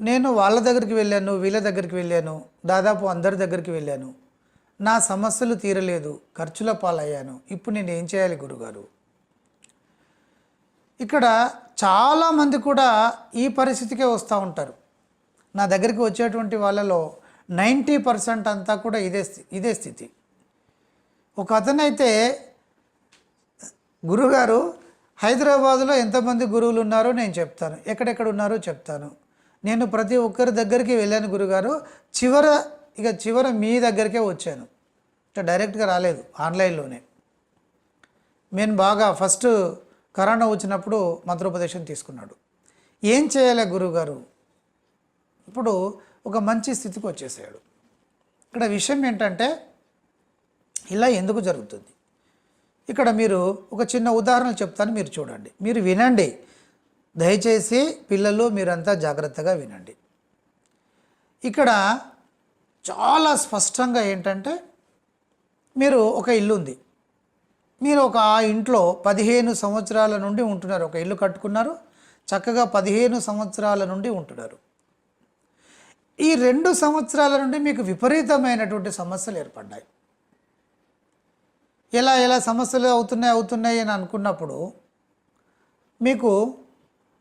నేను వాళ్ళ దగ్గరికి వెళ్ళాను వీళ్ళ దగ్గరికి వెళ్ళాను దాదాపు అందరి దగ్గరికి వెళ్ళాను. నా సమస్యలు తీరలేదు ఖర్చుల పాలయ్యాను. ఇప్పుడు నేను ఏం చేయాలి గురుగారు? ఇక్కడ చాలామంది కూడా ఈ పరిస్థితికే వస్తూ ఉంటారు. నా దగ్గరికి వచ్చేటువంటి వాళ్ళలో నైంటీ పర్సెంట్ అంతా కూడా ఇదే స్థి- ఇదే స్థితి. ఒక అతనైతే గురుగారు హైదరాబాదులో ఎంతమంది గురువులు ఉన్నారో నేను చెప్తాను. ఎక్కడెక్కడ ఉన్నారో చెప్తాను. నేను ప్రతి ఒక్కరి దగ్గరికి వెళ్ళాను గురుగారు. చివర ఇక చివర మీ దగ్గరికే వచ్చాను. ఇట్లా డైరెక్ట్గా రాలేదు ఆన్లైన్లోనే. నేను బాగా ఫస్ట్ కరోనా వచ్చినప్పుడు మంత్రోపదేశం తీసుకున్నాడు. ఏం చేయాలి గురుగారు? ఇప్పుడు ఒక మంచి స్థితికి వచ్చేసాడు. ఇక్కడ విషయం ఏంటంటే ఇలా ఎందుకు జరుగుతుంది? ఇక్కడ మీరు ఒక చిన్న ఉదాహరణ చెప్తాను మీరు చూడండి. మీరు వినండి. దయచేసి పిల్లలు మీరంతా జాగ్రత్తగా వినండి. ఇక్కడ చాలా స్పష్టంగా ఏంటంటే మీరు ఒక ఇల్లు ఉంది. మీరు ఒక ఆ ఇంట్లో పదిహేను సంవత్సరాల నుండి ఉంటున్నారు. ఒక ఇల్లు కట్టుకున్నారు. చక్కగా పదిహేను సంవత్సరాల నుండి ఉంటున్నారు. ఈ రెండు సంవత్సరాల నుండి మీకు విపరీతమైనటువంటి సమస్యలు ఏర్పడ్డాయి. ఎలా ఎలా సమస్యలు అవుతున్నాయి అవుతున్నాయి అని అనుకున్నప్పుడు మీకు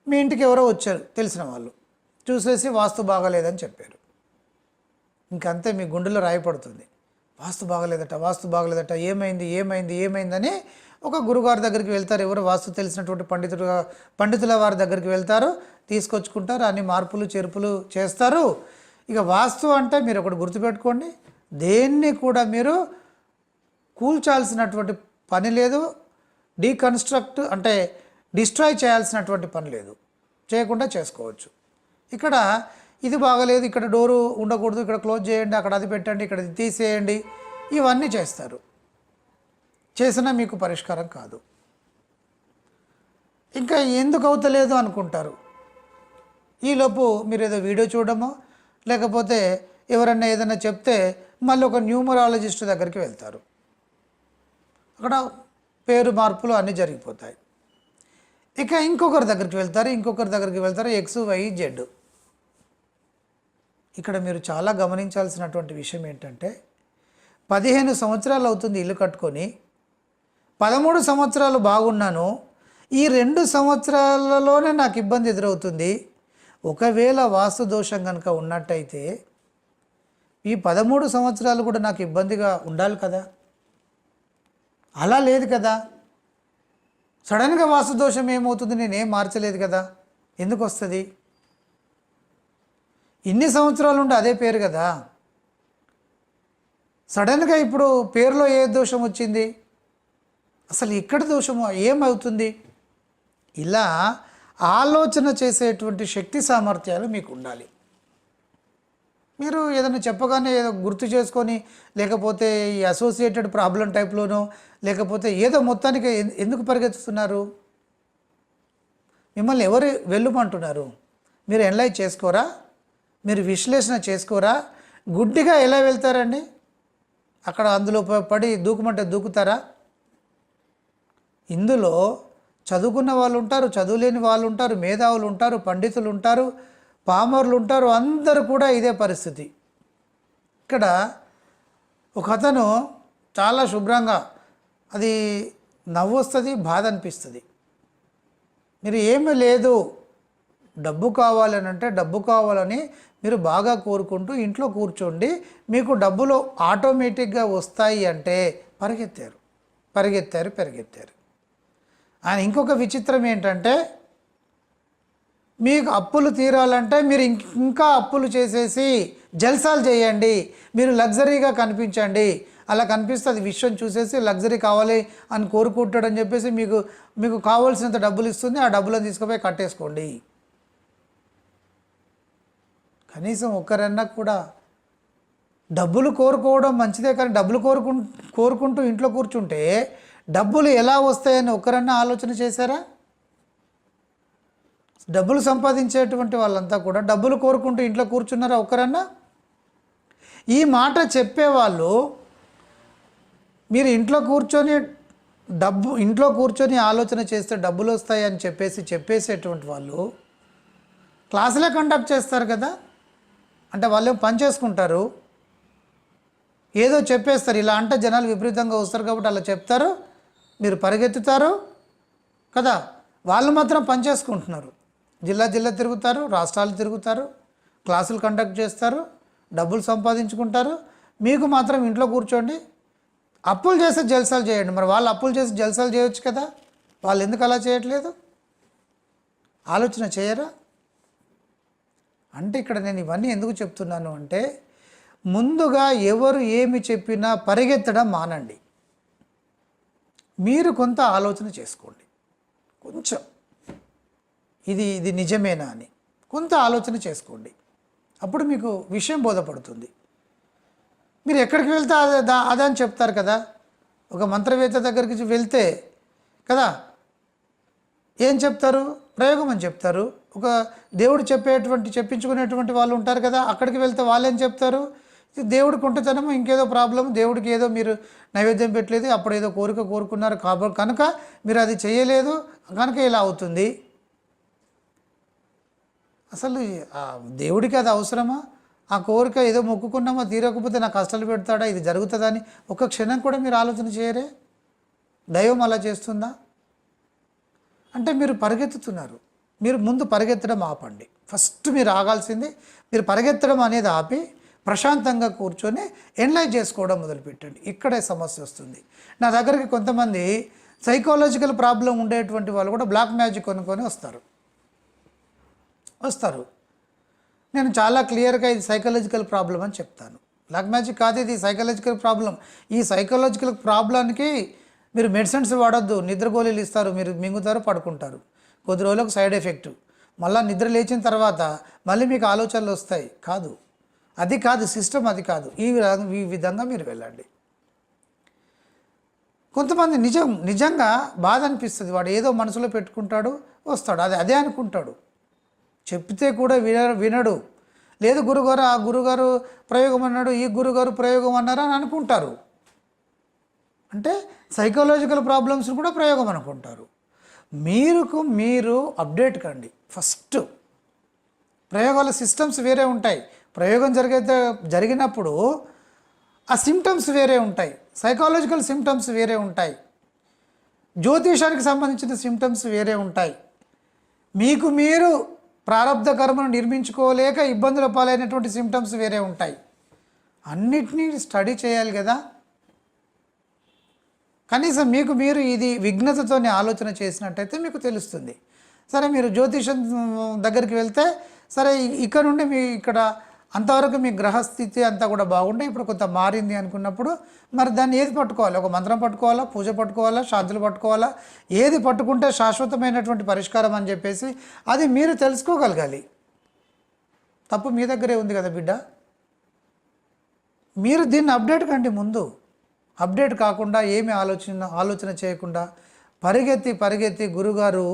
మీ ఇంటికి ఎవరో వచ్చారు తెలిసిన వాళ్ళు. చూసేసి వాస్తు బాగాలేదని చెప్పారు. ఇంకంతే మీ గుండెలో రాయపడుతుంది వాస్తు బాగలేదట వాస్తు బాగలేదట ఏమైంది ఏమైంది ఏమైందని ఒక గురుగారి దగ్గరికి వెళ్తారు. ఎవరు వాస్తు తెలిసినటువంటి పండితుడు పండితుల వారి దగ్గరికి వెళ్తారు తీసుకొచ్చుకుంటారు అన్ని మార్పులు చేర్పులు చేస్తారు. ఇక వాస్తు అంటే మీరు ఒకటి గుర్తుపెట్టుకోండి దేన్ని కూడా మీరు కూల్చాల్సినటువంటి పని లేదు. డీకన్స్ట్రక్ట్ అంటే డిస్ట్రాయ్ చేయాల్సినటువంటి పని లేదు. చేయకుండా చేసుకోవచ్చు. ఇక్కడ ఇది బాగలేదు ఇక్కడ డోరు ఉండకూడదు ఇక్కడ క్లోజ్ చేయండి అక్కడ అది పెట్టండి ఇక్కడ ఇది తీసేయండి ఇవన్నీ చేస్తారు. చేసినా మీకు పరిష్కారం కాదు. ఇంకా ఎందుకు అవుతలేదు అనుకుంటారు? ఈలోపు మీరు ఏదో వీడియో చూడడమో లేకపోతే ఎవరన్నా ఏదైనా చెప్తే మళ్ళీ ఒక న్యూమరాలజిస్ట్ దగ్గరికి వెళ్తారు. అక్కడ పేరు మార్పులు అన్నీ జరిగిపోతాయి. ఇక ఇంకొకరి దగ్గరికి వెళ్తారు ఇంకొకరి దగ్గరికి వెళ్తారు ఎక్స్ వై జెడ్ ఇక్కడ మీరు చాలా గమనించాల్సినటువంటి విషయం ఏంటంటే పదిహేను సంవత్సరాలు అవుతుంది ఇల్లు కట్టుకొని పదమూడు సంవత్సరాలు బాగున్నాను ఈ రెండు సంవత్సరాలలోనే నాకు ఇబ్బంది ఎదురవుతుంది. ఒకవేళ వాస్తు దోషం కనుక ఉన్నట్టయితే ఈ పదమూడు సంవత్సరాలు కూడా నాకు ఇబ్బందిగా ఉండాలి కదా? అలా లేదు కదా? సడన్గా వాసుదోషం ఏమవుతుంది? నేనేం మార్చలేదు కదా. ఎందుకు వస్తుంది? ఇన్ని సంవత్సరాలు ఉంటే అదే పేరు కదా. సడన్గా ఇప్పుడు పేరులో ఏ దోషం వచ్చింది? అసలు ఇక్కడ దోషము? ఏమవుతుంది ఇలా ఆలోచన చేసేటువంటి శక్తి సామర్థ్యాలు మీకు ఉండాలి మీరు ఏదైనా చెప్పగానే ఏదో గుర్తు చేసుకొని లేకపోతే ఈ అసోసియేటెడ్ ప్రాబ్లం టైప్లోనో లేకపోతే ఏదో మొత్తానికి ఎందుకు పరిగెత్తుతున్నారు? మిమ్మల్ని ఎవరు వెళ్ళుమంటున్నారు? మీరు ఎనలైజ్ చేసుకోరా? మీరు విశ్లేషణ చేసుకోరా? గుడ్డిగా ఎలా వెళ్తారండి? అక్కడ అందులో పడి దూకమంటే దూకుతారా? ఇందులో చదువుకున్న వాళ్ళు ఉంటారు చదువులేని వాళ్ళు ఉంటారు మేధావులు ఉంటారు పండితులు ఉంటారు పామర్లు ఉంటారు అందరూ కూడా ఇదే పరిస్థితి. ఇక్కడ ఒక అతను చాలా శుభ్రంగా అది నవ్వు వస్తుంది బాధ అనిపిస్తుంది మీరు ఏమీ లేదు డబ్బు కావాలని అంటే డబ్బు కావాలని మీరు బాగా కోరుకుంటూ ఇంట్లో కూర్చోండి మీకు డబ్బులు ఆటోమేటిక్గా వస్తాయి అంటే పరిగెత్తారు. పరిగెత్తారు పరిగెత్తారు. ఆయన ఇంకొక విచిత్రం ఏంటంటే మీకు అప్పులు తీరాలంటే మీరు ఇంకా అప్పులు చేసేసి జల్సాలు చేయండి. మీరు లగ్జరీగా కనిపించండి. అలా కనిపిస్తే అది విశ్వం చూసేసి లగ్జరీ కావాలి అని కోరుకుంటాడని చెప్పేసి మీకు మీకు కావాల్సినంత డబ్బులు ఇస్తుంది. ఆ డబ్బులను తీసుకుపోయి కట్టేసుకోండి. కనీసం ఒక్కరన్నా కూడా డబ్బులు కోరుకోవడం మంచిదే కానీ డబ్బులు కోరుకు కోరుకుంటూ ఇంట్లో కూర్చుంటే డబ్బులు ఎలా వస్తాయని ఒక్కరన్నా ఆలోచన చేశారా? డబ్బులు సంపాదించేటువంటి వాళ్ళంతా కూడా డబ్బులు కోరుకుంటూ ఇంట్లో కూర్చున్నారా ఒక్కరన్నా? ఈ మాట చెప్పేవాళ్ళు మీరు ఇంట్లో కూర్చొని డబ్బు ఇంట్లో కూర్చొని ఆలోచన చేస్తే డబ్బులు వస్తాయని చెప్పేసి చెప్పేసేటువంటి వాళ్ళు క్లాసులే కండక్ట్ చేస్తారు కదా? అంటే వాళ్ళు పని చేసుకుంటారు? ఏదో చెప్పేస్తారు ఇలా అంటే జనాలు విపరీతంగా వస్తారు కాబట్టి అలా చెప్తారు మీరు పరిగెత్తుతారు కదా? వాళ్ళు మాత్రం పని చేసుకుంటున్నారు. జిల్లా జిల్లా తిరుగుతారు రాష్ట్రాలు తిరుగుతారు క్లాసులు కండక్ట్ చేస్తారు డబ్బులు సంపాదించుకుంటారు. మీకు మాత్రం ఇంట్లో కూర్చోండి అప్పులు చేస్తే జల్సాలు చేయండి. మరి వాళ్ళు అప్పులు చేసి జల్సాలు చేయొచ్చు కదా? వాళ్ళు ఎందుకు అలా చేయట్లేదు? ఆలోచన చేయరా? అంటే ఇక్కడ నేను ఇవన్నీ ఎందుకు చెప్తున్నాను అంటే ముందుగా ఎవరు ఏమి చెప్పినా పరిగెత్తడం మానండి. మీరు కొంత ఆలోచన చేసుకోండి. కొంచెం. ఇది ఇది నిజమేనా అని. కొంత ఆలోచన చేసుకోండి. అప్పుడు మీకు విషయం బోధపడుతుంది. మీరు ఎక్కడికి వెళ్తే అదే దా- అదే అని చెప్తారు కదా. ఒక మంత్రవేత్త దగ్గరికి వెళ్తే కదా ఏం చెప్తారు? ప్రయోగం అని చెప్తారు. ఒక దేవుడు చెప్పేటువంటి చెప్పించుకునేటువంటి వాళ్ళు ఉంటారు కదా అక్కడికి వెళ్తే వాళ్ళు ఏం చెప్తారు? దేవుడు దేవుడికి ఇంకేదో ప్రాబ్లం దేవుడికి ఏదో మీరు నైవేద్యం పెట్టలేదు అప్పుడు ఏదో కోరిక కోరుకున్నారు కాబట్టి కనుక మీరు అది చేయలేదు కనుక ఇలా అవుతుంది. అసలు దేవుడికి అది అవసరమా? ఆ కోరిక ఏదో మొక్కుకున్నామా? తీరకపోతే నా కష్టాలు పెడతాడా? ఇది జరుగుతుందా అని ఒక క్షణం కూడా మీరు ఆలోచన చేయరే? దైవం అలా చేస్తుందా? అంటే మీరు పరిగెత్తుతున్నారు. మీరు ముందు పరిగెత్తడం ఆపండి. ఫస్ట్ మీరు ఆగాల్సింది మీరు పరిగెత్తడం అనేది ఆపి ప్రశాంతంగా కూర్చొని ఎన్లైజ్ చేసుకోవడం మొదలుపెట్టండి. ఇక్కడే సమస్య వస్తుంది. నా దగ్గరికి కొంతమంది సైకాలజికల్ ప్రాబ్లం ఉండేటువంటి వాళ్ళు కూడా బ్లాక్ మ్యాజిక్ కొనుక్కొని వస్తారు. వస్తారు. నేను చాలా క్లియర్గా ఇది సైకలాజికల్ ప్రాబ్లం అని చెప్తాను. బ్లాక్ మ్యాజిక్ కాదు ఇది సైకలాజికల్ ప్రాబ్లం ఈ సైకలాజికల్ ప్రాబ్లంకి మీరు మెడిసిన్స్ వాడొద్దు. నిద్ర గోళీలు ఇస్తారు. మీరు మింగుతారు పడుకుంటారు. కొద్ది రోజులకు సైడ్ ఎఫెక్ట్ మళ్ళీ నిద్ర లేచిన తర్వాత మళ్ళీ మీకు ఆలోచనలు వస్తాయి. కాదు. అది కాదు. సిస్టమ్ అది కాదు. ఈ ఈ విధంగా మీరు వెళ్ళండి. కొంతమంది నిజం నిజంగా బాధ అనిపిస్తుంది. వాడు ఏదో మనసులో పెట్టుకుంటాడు వస్తాడు. అది అదే అనుకుంటాడు. చెప్తే కూడా విన వినడు. లేదు గురుగారు ఆ గురుగారు ప్రయోగం అన్నాడు ఈ గురుగారు ప్రయోగం అన్నారు అని అనుకుంటారు. అంటే సైకలాజికల్ ప్రాబ్లమ్స్ కూడా ప్రయోగం అనుకుంటారు. మీరుకు మీరు అప్డేట్ కండి. ఫస్ట్ ప్రయోగాల సిస్టమ్స్ వేరే ఉంటాయి. ప్రయోగం జరిగే జరిగినప్పుడు ఆ సిమ్టమ్స్ వేరే ఉంటాయి. సైకాలజికల్ సిమ్టమ్స్ వేరే ఉంటాయి. జ్యోతిషానికి సంబంధించిన సిమ్టమ్స్ వేరే ఉంటాయి. మీకు మీరు ప్రారంధ కర్మను నిర్మించుకోలేక ఇబ్బందుల పాలైనటువంటి సిమ్టమ్స్ వేరే ఉంటాయి. అన్నిటినీ స్టడీ చేయాలి కదా. కనీసం మీకు మీరు ఇది విఘ్నతతోనే ఆలోచన చేసినట్టయితే మీకు తెలుస్తుంది. సరే మీరు జ్యోతిషం దగ్గరికి వెళ్తే సరే ఇక్కడ నుండి మీ ఇక్కడ అంతవరకు మీ గ్రహస్థితి అంతా కూడా బాగుంటే ఇప్పుడు కొంత మారింది అనుకున్నప్పుడు మరి దాన్ని ఏది పట్టుకోవాలి? ఒక మంత్రం పట్టుకోవాలా? పూజ పట్టుకోవాలా? శాంతులు పట్టుకోవాలా? ఏది పట్టుకుంటే శాశ్వతమైనటువంటి పరిష్కారం అని చెప్పేసి అది మీరు తెలుసుకోగలగాలి. తప్పు మీ దగ్గరే ఉంది కదా బిడ్డ. మీరు దీన్ని అప్డేట్ కండి ముందు అప్డేట్ కాకుండా ఏమి ఆలోచన ఆలోచన చేయకుండా పరిగెత్తి పరిగెత్తి గురుగారు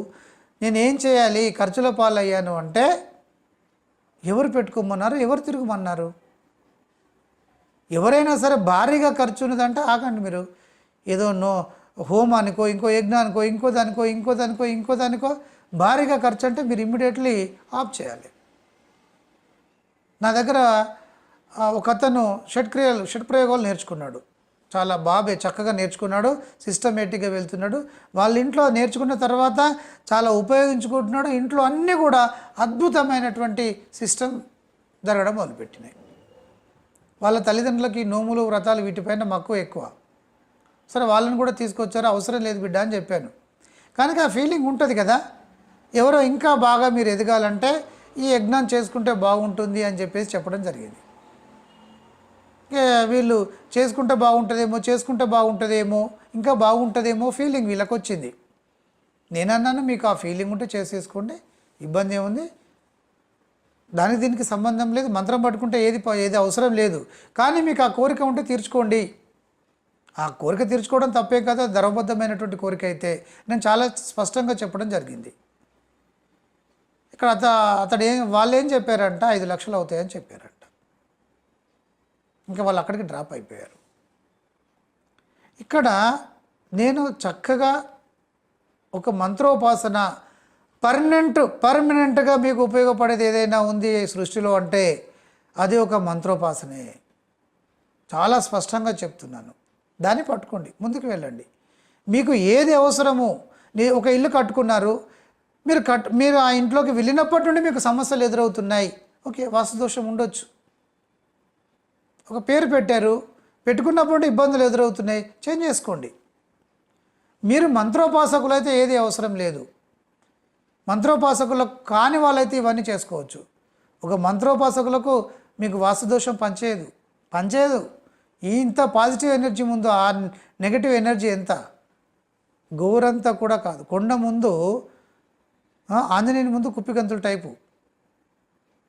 నేనేం చేయాలి? ఖర్చుల పాలయ్యాను అంటే ఎవరు పెట్టుకోమన్నారు? ఎవరు తిరగమన్నారు? ఎవరైనా సరే భారీగా ఖర్చు ఉన్నదంటే ఆగండి మీరు. ఏదో నో హోమానికో ఇంకో యజ్ఞానికో ఇంకో దానికో ఇంకో దానికో ఇంకో దానికో భారీగా ఖర్చు అంటే మీరు ఇమ్మీడియట్లీ ఆఫ్ చేయాలి. నా దగ్గర ఒక అతను షట్క్రియలు షట్ ప్రయోగాలు నేర్చుకున్నాడు. చాలా బాబే చక్కగా నేర్చుకున్నాడు సిస్టమేటిక్గా వెళ్తున్నాడు. వాళ్ళ ఇంట్లో నేర్చుకున్న తర్వాత చాలా ఉపయోగించుకుంటున్నాడు. ఇంట్లో అన్నీ కూడా అద్భుతమైనటువంటి సిస్టమ్ జరగడం మొదలుపెట్టినాయి. వాళ్ళ తల్లిదండ్రులకి నోములు వ్రతాలు వీటిపైన మక్కువ ఎక్కువ. సరే వాళ్ళని కూడా తీసుకొచ్చారు. అవసరం లేదు బిడ్డ అని చెప్పాను. కనుక ఆ ఫీలింగ్ ఉంటుంది కదా. ఎవరో ఇంకా బాగా మీరు ఎదగాలంటే ఈ యజ్ఞం చేసుకుంటే బాగుంటుంది అని చెప్పేసి చెప్పడం జరిగింది. వీళ్ళు చేసుకుంటే బాగుంటుందేమో చేసుకుంటే బాగుంటుందేమో ఇంకా బాగుంటుందేమో ఫీలింగ్ వీళ్ళకి వచ్చింది నేను అన్నాను మీకు ఆ ఫీలింగ్ ఉంటే చేసేసుకోండి ఇబ్బంది ఏముంది దానికి దీనికి సంబంధం లేదు మంత్రం పట్టుకుంటే ఏది ఏది అవసరం లేదు. కానీ మీకు ఆ కోరిక ఉంటే తీర్చుకోండి. ఆ కోరిక తీర్చుకోవడం తప్పే కదా ధర్మబద్ధమైనటువంటి కోరిక అయితే. నేను చాలా స్పష్టంగా చెప్పడం జరిగింది. ఇక్కడ అత అతడు ఏం వాళ్ళు ఏం చెప్పారంట? ఐదు లక్షలు అవుతాయని చెప్పారంట. ఇంకా వాళ్ళు అక్కడికి డ్రాప్ అయిపోయారు. ఇక్కడ నేను చక్కగా ఒక మంత్రోపాసన పర్మనెంట్ పర్మనెంట్గా మీకు ఉపయోగపడేది ఏదైనా ఉంది సృష్టిలో అంటే అది ఒక మంత్రోపాసనే. చాలా స్పష్టంగా చెప్తున్నాను. దాన్ని పట్టుకోండి ముందుకు వెళ్ళండి. మీకు ఏది అవసరమో? నీ ఒక ఇల్లు కట్టుకున్నారు. మీరు కట్ మీరు ఆ ఇంట్లోకి వెళ్ళినప్పటి నుండి మీకు సమస్యలు ఎదురవుతున్నాయి. ఓకే వాస్తుదోషం ఉండొచ్చు. ఒక పేరు పెట్టారు. పెట్టుకున్నప్పుడు ఇబ్బందులు ఎదురవుతున్నాయి. చేంజ్ చేసుకోండి. మీరు మంత్రోపాసకులు అయితే ఏది అవసరం లేదు. మంత్రోపాసకులకు కాని వాళ్ళైతే ఇవన్నీ చేసుకోవచ్చు. ఒక మంత్రోపాసకులకు మీకు వాసుదోషం పనిచేయదు. పనిచేయదు. ఇంత పాజిటివ్ ఎనర్జీ ముందు ఆ నెగటివ్ ఎనర్జీ ఎంత? గోరంతా కూడా కాదు. కొండ ముందు ఆంజనేయుని ముందు కుప్పిగంతుల టైపు.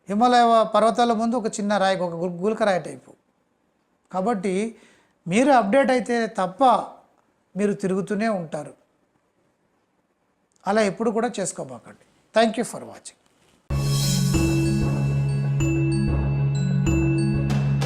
హిమాలయ పర్వతాల ముందు ఒక చిన్న రాయి ఒక గు- గులకరాయి టైపు. కాబట్టి మీరు అప్డేట్ అయితే తప్ప మీరు తిరుగుతూనే ఉంటారు. అలా ఎప్పుడు కూడా చేసుకోబాకండి. Thank you for watching